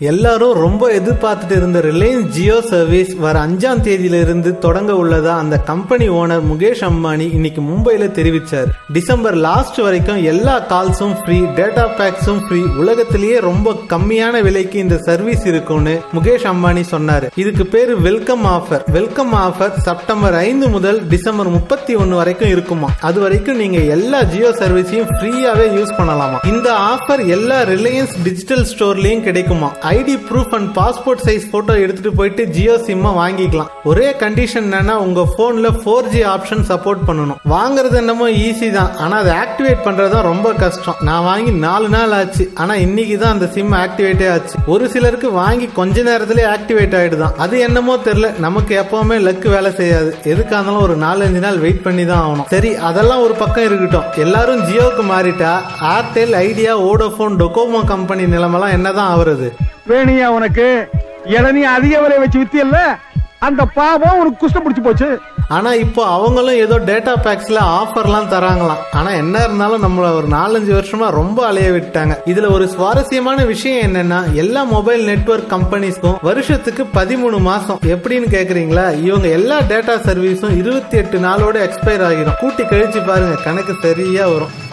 எல்லாரும் ரொம்ப எதிர்பார்த்துட்டு இருந்த ரிலையன்ஸ் ஜியோ சர்வீஸ் வர அஞ்சாம் தேதியில இருந்து தொடங்க உள்ளதா அந்த கம்பெனி ஓனர் முகேஷ் அம்பானி இன்னைக்கு மும்பையில தெரிவிச்சார். டிசம்பர் லாஸ்ட் வரைக்கும் எல்லா கால்ஸும் ஃப்ரீ டேட்டா பேக்ஸும் ஃப்ரீ உலகத்திலேயே ரொம்ப கம்மியான விலைக்கு இந்த சர்வீஸ் இருக்கும்னு முகேஷ் அம்பானி சொன்னாரு. இதுக்கு பேரு welcome offer welcome offer September ஐந்து முதல் டிசம்பர் முப்பத்தி ஒன்னு வரைக்கும் இருக்குமா? அது வரைக்கும் நீங்க எல்லா ஜியோ சர்வீஸையும் ஃப்ரீயாவே யூஸ் பண்ணலாமா? இந்த ஆஃபர் எல்லா ரிலையன்ஸ் டிஜிட்டல் ஸ்டோர்லயும் கிடைக்குமா? ID proof and passport size photo எடுத்துட்டு போயிட்டு ஜியோ சிம்மை வாங்கிக்கலாம். ஒரே கண்டிஷன் என்னன்னா உங்க போன்ல ஃபோர் ஜி ஆப்ஷன் சப்போர்ட் பண்ணணும். வாங்குறது என்னமோ ஈஸி தான். ஆனா அதை ஆக்டிவேட் பண்ணுறது தான் ரொம்ப கஷ்டம். நான் வாங்கி நாலு நாள் ஆச்சு. ஆனா இன்னைக்கு தான் அந்த சிம் ஆக்டிவேட்டே ஆச்சு. ஒரு சிலருக்கு வாங்கி கொஞ்ச நேரத்திலே ஆக்டிவேட் ஆயிடுதான். அது என்னமோ தெரியல. நமக்கு எப்பவுமே லக்கு வேலை செய்யாது. எதுக்காக இருந்தாலும் ஒரு நாலஞ்சு நாள் வெயிட் பண்ணி தான் ஆகணும். சரி அதெல்லாம் ஒரு பக்கம் இருக்கட்டும். எல்லாரும் ஜியோக்கு மாறிட்டா Airtel Idea Vodafone Docomo company நிலைமெல்லாம் என்னதான் ஆகுறது வேணியா உனக்கு? இளநீ அதிக விலை வச்சு வித்தியல்ல? அந்த பாவம் உனக்கு குஷ்டம் பிடிச்சு போச்சு. ஆனா இப்போ அவங்களும் ஏதோ டேட்டா பேக்ஸ்ல ஆஃபர்லாம் தராங்களாம். ஆனா என்ன இருந்தாலும் நம்மள ஒரு நாலஞ்சு வருஷமா ரொம்ப அலைய விட்டாங்க இதுல ஒரு சுவாரஸ்யமான விஷயம் என்னன்னா எல்லா மொபைல் நெட்வொர்க் கம்பெனிஸ்க்கும் வருஷத்துக்கு பதிமூணு மாசம். எப்படின்னு கேக்குறீங்களா? இவங்க எல்லா டேட்டா சர்வீஸும் இருபத்தி எட்டு நாளோட எக்ஸ்பயர் ஆகிடும். கூட்டி கழிச்சு பாருங்க கணக்கு சரியா வரும்.